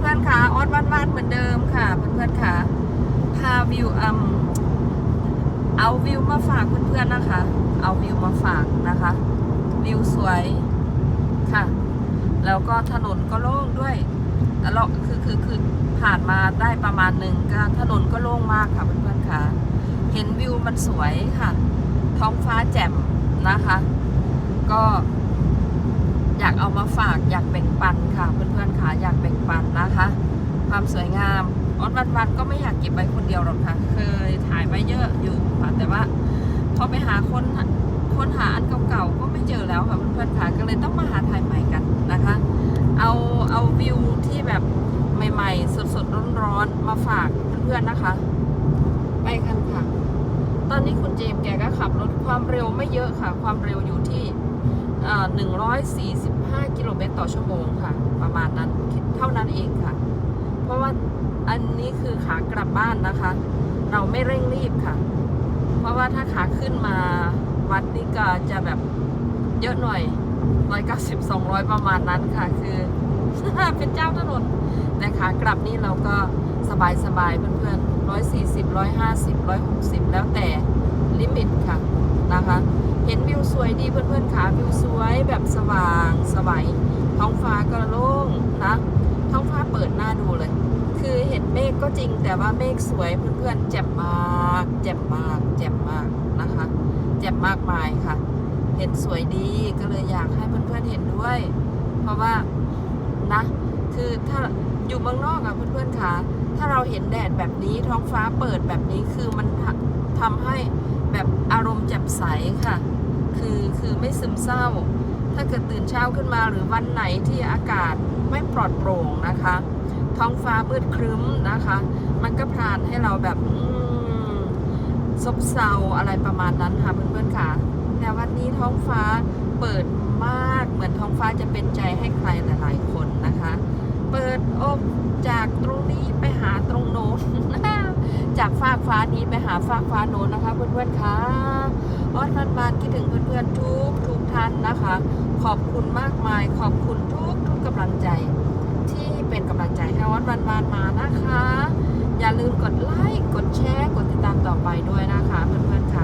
พื่อนๆค่ะออดวันวานๆเหมือนเดิมค่ะ เพื่อนๆค่ะพาวิวอืมเอาวิวมาฝากเพื่อนๆนะคะ เอาวิวมาฝากนะคะ วิวสวยค่ะ แล้วก็ถนนก็โล่งด้วยแล้วคือคือคือผ่านมาได้ประมาณหนึ่งก็ถนนก็โล่งมากค่ะเพื่อนๆค่ะ เห็นวิวมันสวยค่ะ ท้องฟ้าแจ่มนะคะ ก็อยากเอามาฝากอยากแบ่งปันๆค่ะอยากแบ่งปันนะคะ ความสวยงามออน วันวันๆก็ไม่อยากเก็บไว้คนเดียวหรอกค่ะเคยถ่ายไว้เยอะอยู่ค่ะแต่ว่าพอไปหาคนคนหาอันเก่าๆก็ไม่เจอแล้วค่ะเพื่อนๆค่ะก็เลยต้องมาหาถ่ายใหม่กันนะคะ เอาเอาวิวที่แบบใหม่ๆสดๆร้อนๆมาฝากเพื่อนๆนะคะ ไปกันค่ะ ตอนนี้คุณเจมแกก็ขับรถความเร็วไม่เยอะค่ะ ความเร็วอยู่ที่หนึ่งร้อยสี่สิบห้ากิโลเมตรต่อชั่วโมงค่ะ ประมาณนั้นเท่านั้นเองค่ะ ราะว่าอันนี้คือขากลับบ้านนะคะ เราไม่เร่งรีบค่ะ เพราะว่าถ้าขาขึ้นมาวัดนี่ก็จะแบบเยอะหน่อยร้อยเก้าสิบสองร้อยประมาณนั้นค่ะ คือเป็นเจ้าถนน แต่ขากลับนี่เราก็สบายสบายๆเพื่อนๆร้อยสี่สิบร้อยห้าสิบร้อยหกสิบแล้วแต่ลิมิตค่ะนะคะ เห็นวิวสวยดีเพื่อนๆค่ะวิวสวยแบบสว่างสวัยท้องฟ้าก็โล่งนะ ท้องฟ้าเปิดหน้าดูเลย ก็จริงแต่ว่าเมฆสวยเพื่อนๆแจ่มมากแจ่มมากแจ่มมากนะคะแจ่มมากมายค่ะ เห็นสวยดีก็เลยอยากให้เพื่อนๆเห็นด้วย เพราะว่านะ คือถ้าอยู่เมืองนอกอะเพื่อนๆค่ะ ถ้าเราเห็นแดดแบบนี้ท้องฟ้าเปิดแบบนี้คือมันทำทำให้แบบอารมณ์แจ่มใสค่ะ คือคือไม่ซึมเศร้า ถ้าเกิดตื่นเช้าขึ้นมาหรือวันไหนที่อากาศไม่ปลอดโปร่งนะคะ ท้องฟ้ามืดครึ้มนะคะ มันก็พรานให้เราแบบซบเซาอะไรประมาณนั้นค่ะเพื่อนๆค่ะ แต่วันนี้ท้องฟ้าเปิดมากเหมือนท้องฟ้าจะเป็นใจให้ใครหลายๆคนนะคะ เปิดอกจากตรงนี้ไปหาตรงโน้นจากฟากฟ้านี้ไปหาฟากฟ้าโน้นนะคะ เพื่อนๆค่ะออดพันบานคิดถึงเพื่อนๆทุกทุกท่านนะคะ ขอบคุณมากมายขอบคุณทุกทุกกำลังใจ เป็นกำลังใจให้วัดวันวานมานะคะ อย่าลืมกดไลค์กดแชร์กดติดตามต่อไปด้วยนะคะเพื่อนๆค่ะ